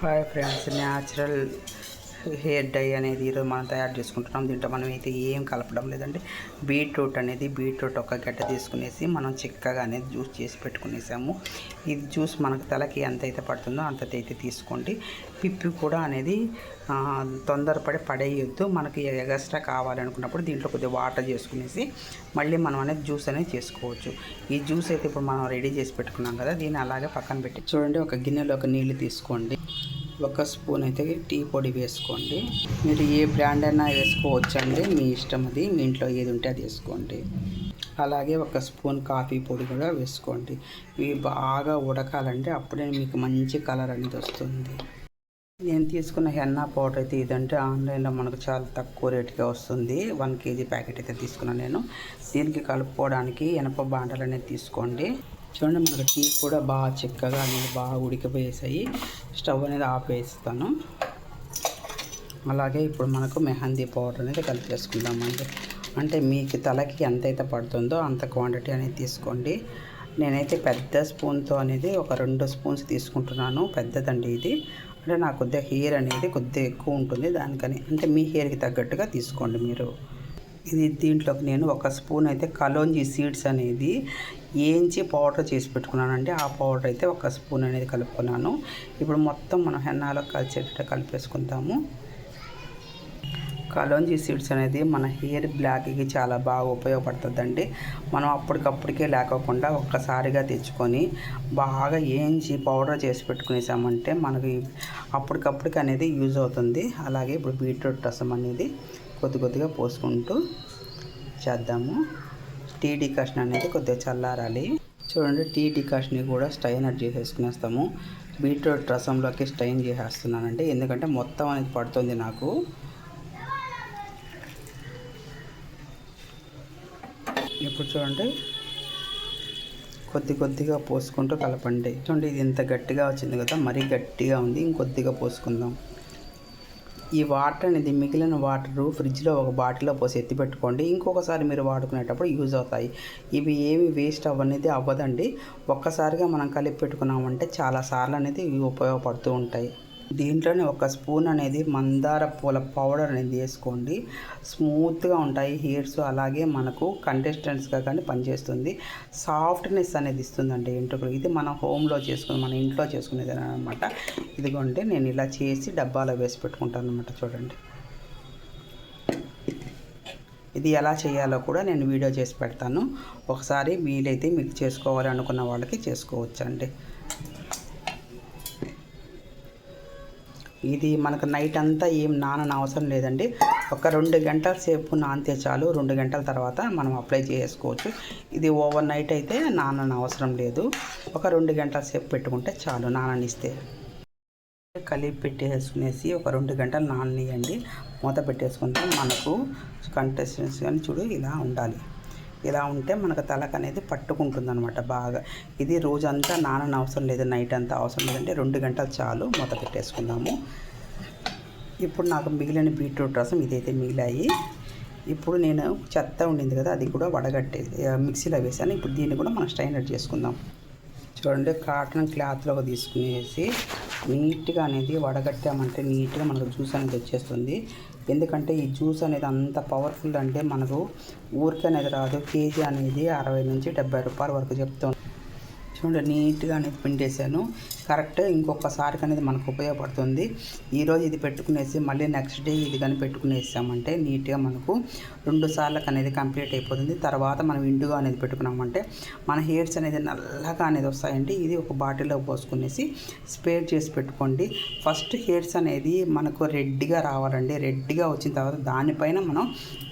Hi friends natural hair dye అనేది ఈరోజు మనం తయారు చేసుకుంటున్నాం. దీంట్లో మనం అయితే ఏం కలపడం లేదండి. బీట్రూట్ అనేది బీట్రూట్ ఒక గడ్డ తీసుకునేసి మనం చిక్కగా అనేది జ్యూస్ చేసి పెట్టుకునేసాము. ఇది జ్యూస్ మనకు తలకి ఎంత అయితే పడుతుందో అంత అయితే తీసుకోండి. పిప్పి కూడా అనేది తొందరపడి పడేయొద్దు. మనకి ఎగస్ట్రా కావాలనుకున్నప్పుడు దీంట్లో కొద్దిగా వాటర్ చేసుకునేసి మళ్ళీ మనం అనేది జ్యూస్ అనేది చేసుకోవచ్చు. ఈ జ్యూస్ అయితే ఇప్పుడు మనం రెడీ చేసి పెట్టుకున్నాం కదా దీన్ని అలాగే పక్కన పెట్టి చూడండి. ఒక గిన్నెలో ఒక నీళ్ళు తీసుకోండి. ఒక స్పూన్ అయితే టీ పొడి వేసుకోండి. మీరు ఏ బ్రాండ్ అయినా వేసుకోవచ్చండి. మీ ఇష్టం అది మీ ఇంట్లో ఏది ఉంటే అది వేసుకోండి. అలాగే ఒక స్పూన్ కాఫీ పొడి కూడా వేసుకోండి. ఇవి బాగా ఉడకాలంటే అప్పుడే మీకు మంచి కలర్ అనేది వస్తుంది. నేను తీసుకున్న హెన్నా పౌడర్ అయితే ఇదంటే ఆన్లైన్లో మనకు చాలా తక్కువ రేటుగా వస్తుంది. వన్ కేజీ ప్యాకెట్ అయితే తీసుకున్నాను నేను. దీనికి కలుపుకోవడానికి ఎనప బాండలు అనేది తీసుకోండి. చూడండి మనకు టీ కూడా బాగా చిక్కగా అనేది బాగా ఉడికిపోయేసాయి. స్టవ్ అనేది ఆపేస్తాను. అలాగే ఇప్పుడు మనకు మెహందీ పౌడర్ అనేది కలిపేసుకుందామండి. అంటే మీకు తలకి ఎంతైతే పడుతుందో అంత క్వాంటిటీ అనేది తీసుకోండి. నేనైతే పెద్ద స్పూన్తో అనేది ఒక రెండు స్పూన్స్ తీసుకుంటున్నాను. పెద్దదండి ఇది. అంటే నాకు కొద్దిగా హెయిర్ అనేది కొద్దిగా ఎక్కువ ఉంటుంది. దానికని అంటే మీ హెయిర్కి తగ్గట్టుగా తీసుకోండి మీరు. ఇది దీంట్లోకి నేను ఒక స్పూన్ అయితే కలోంజీ సీడ్స్ అనేది ఏంచి పౌడర్ చేసి పెట్టుకున్నానండి. ఆ పౌడర్ అయితే ఒక స్పూన్ అనేది కలుపుకున్నాను. ఇప్పుడు మొత్తం మనం హెన్నాలో కలిసేటట్టు కలిపేసుకుందాము కలోంజీ సీడ్స్ అనేది మన హెయిర్ బ్లాక్కి చాలా బాగా ఉపయోగపడుతుందండి. మనం అప్పటికప్పటికే లేకోకుండా ఒక్కసారిగా తెచ్చుకొని బాగా ఏంచి పౌడర్ చేసి పెట్టుకునేసామంటే మనకి అప్పటికప్పటికి అనేది యూజ్ అవుతుంది. అలాగే ఇప్పుడు బీట్రూట్ రసం అనేది కొద్ది కొద్దిగా పోసుకుంటూ చేద్దాము. టీ డికాషన్ అనేది కొద్దిగా చల్లారాలి. చూడండి టీ డికాషన్ని కూడా స్టైనర్ చేసేసుకునేస్తాము. బీట్రూట్ రసంలోకి స్టైన్ చేసేస్తున్నానండి. ఎందుకంటే మొత్తం అనేది పడుతుంది నాకు. ఇప్పుడు చూడండి కొద్ది కొద్దిగా పోసుకుంటూ కలపండి. చూడండి ఇది ఇంత గట్టిగా వచ్చింది కదా మరీ గట్టిగా ఉంది. ఇంకొద్దిగా పోసుకుందాం. ఈ వాటర్ అనేది మిగిలిన వాటర్ ఫ్రిడ్జ్లో ఒక బాటిల్లో పోసి ఎత్తి పెట్టుకోండి. ఇంకొకసారి మీరు వాడుకునేటప్పుడు యూజ్ అవుతాయి. ఇవి ఏమి వేస్ట్ అవ్వనేది అవ్వదండి. ఒక్కసారిగా మనం కలిపి పెట్టుకున్నామంటే చాలాసార్లు అనేది ఇవి ఉపయోగపడుతూ ఉంటాయి. దీంట్లోనే ఒక స్పూన్ అనేది మందార పూల పౌడర్ అనేది వేసుకోండి. స్మూత్గా ఉంటాయి హెయిర్స్ అలాగే మనకు కంటెస్టెంట్స్గా కానీ పనిచేస్తుంది. సాఫ్ట్నెస్ అనేది ఇస్తుందండి ఎంట్రుకలు ఇది మనం హోమ్లో చేసుకుని మన ఇంట్లో చేసుకునేది అనమాట ఇదిగోండి నేను ఇలా చేసి డబ్బాలో వేసి పెట్టుకుంటాను అనమాట చూడండి. ఇది ఎలా చేయాలో కూడా నేను వీడియో చేసి పెడతాను. ఒకసారి వీలైతే మీకు చేసుకోవాలి అనుకున్న వాళ్ళకి చేసుకోవచ్చండి. ఇది మనకు నైట్ అంతా ఏం నానని అవసరం లేదండి. ఒక రెండు గంటల సేపు నానితే చాలు. రెండు గంటల తర్వాత మనం అప్లై చేసుకోవచ్చు. ఇది ఓవర్ నైట్ అయితే నానని అవసరం లేదు. ఒక రెండు గంటల సేపు పెట్టుకుంటే చాలు నాననిస్తే. కలిపి పెట్టేసుకునేసి ఒక రెండు గంటలు నాననియండి. మూత పెట్టేసుకుంటే మనకు కంటెస్టెన్స్ కానీ చూడు ఇలా ఉండాలి. ఇలా ఉంటే మనకు తలకు అనేది పట్టుకుంటుంది అనమాట బాగా. ఇది రోజంతా నానని అవసరం లేదు నైట్ అంతా అవసరం లేదంటే రెండు గంటలు చాలు మూత పెట్టేసుకుందాము. ఇప్పుడు నాకు మిగిలిన బీట్రూట్ రసం ఇదైతే మిగిలాయి. ఇప్పుడు నేను చెత్త ఉండింది కదా అది కూడా వడగట్టే మిక్సీలో వేసాను. ఇప్పుడు దీన్ని కూడా మనం స్టైనర్ చేసుకుందాం. చూడండి కాటన్ క్లాత్లో తీసుకునేసి నీట్గా అనేది వడగట్టామంటే నీట్గా మనకు జ్యూస్ అనేది వచ్చేస్తుంది. ఎందుకంటే ఈ జ్యూస్ అనేది అంత పవర్ఫుల్ అంటే మనకు ఊరికే అనేది రాదు. కేజీ అనేది అరవై నుంచి డెబ్బై రూపాయల వరకు చెప్తాం చూడండి నీట్గా అనేది పిండేసాను కరెక్ట్ ఇంకొకసారికి అనేది మనకు ఉపయోగపడుతుంది. ఈరోజు ఇది పెట్టుకునేసి మళ్ళీ నెక్స్ట్ డే ఇది కానీ పెట్టుకునేసామంటే నీట్గా మనకు రెండు సార్లకు అనేది కంప్లీట్ అయిపోతుంది. తర్వాత మనం ఇండుగా అనేది పెట్టుకున్నామంటే మన హెయిర్స్ అనేది నల్లగా అనేది వస్తాయండి. ఇది ఒక బాటిల్లో పోసుకునేసి స్పేర్ చేసి పెట్టుకోండి. ఫస్ట్ హెయిర్స్ అనేది మనకు రెడ్గా రావాలండి. రెడ్గా వచ్చిన తర్వాత దానిపైన మనం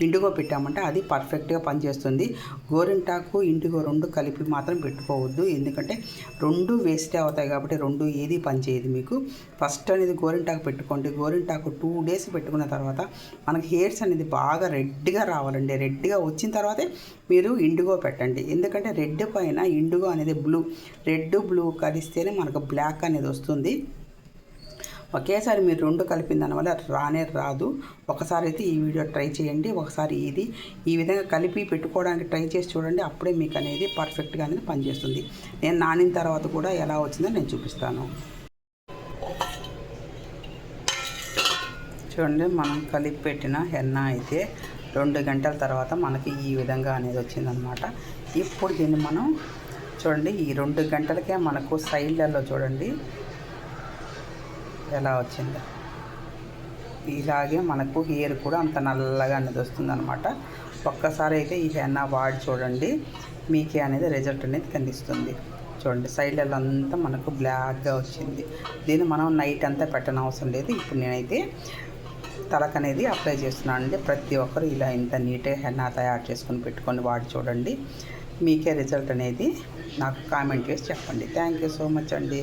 ఇండుగో పెట్టామంటే అది పర్ఫెక్ట్గా పనిచేస్తుంది. గోరింటాకు ఇండుగో రెండు కలిపి మాత్రం పెట్టుకోవద్దు. ఎందుకంటే రెండు వేస్టే అవుతాయి కాబట్టి రెండు ఏది పనిచేయదు మీకు. ఫస్ట్ అనేది గోరింటాకు పెట్టుకోండి. గోరింటాకు టూ డేస్ పెట్టుకున్న తర్వాత మనకి హెయిర్స్ అనేది బాగా రెడ్గా రావాలండి. రెడ్గా వచ్చిన తర్వాతే మీరు ఇండిగో పెట్టండి. ఎందుకంటే రెడ్ పైన ఇండిగో అనేది బ్లూ రెడ్ బ్లూ కలిస్తేనే మనకు బ్లాక్ అనేది వస్తుంది. ఒకేసారి మీరు రెండు కలిపిన దానివల్ల రానే రాదు. ఒకసారి అయితే ఈ వీడియో ట్రై చేయండి. ఒకసారి ఇది. ఈ విధంగా కలిపి పెట్టుకోవడానికి ట్రై చేసి చూడండి. అప్పుడే మీకు అనేది పర్ఫెక్ట్గా అనేది పనిచేస్తుంది. నేను నానిన తర్వాత కూడా ఎలా వచ్చిందో నేను చూపిస్తాను. చూడండి మనం కలిపి పెట్టిన హెన్న అయితే రెండు గంటల తర్వాత మనకి ఈ విధంగా అనేది వచ్చిందనమాట ఇప్పుడు దీన్ని మనం చూడండి ఈ రెండు గంటలకే మనకు సైడ్లలో చూడండి. ఎలా వచ్చిందో. ఇలాగే మనకు హెయిర్ కూడా అంత నల్లగా అనేది వస్తుంది అనమాట ఒక్కసారి అయితే ఈ హెన్నా వాడి చూడండి. మీకే అనేది రిజల్ట్ అనేది కనిపిస్తుంది. చూడండి సైడ్లలో అంతా మనకు బ్లాక్గా వచ్చింది. దీన్ని మనం నైట్ అంతా పెట్టనవసరం అవసరం లేదు. ఇప్పుడు నేనైతే తలకు అనేది అప్లై చేస్తున్నాను అండి. ప్రతి ఒక్కరు ఇలా ఇంత నీట్గా హెన్నా తయారు చేసుకొని పెట్టుకొని వాడి చూడండి. మీకే రిజల్ట్ అనేది నాకు కామెంట్ చేసి చెప్పండి. థ్యాంక్ యూ సో మచ్ అండి.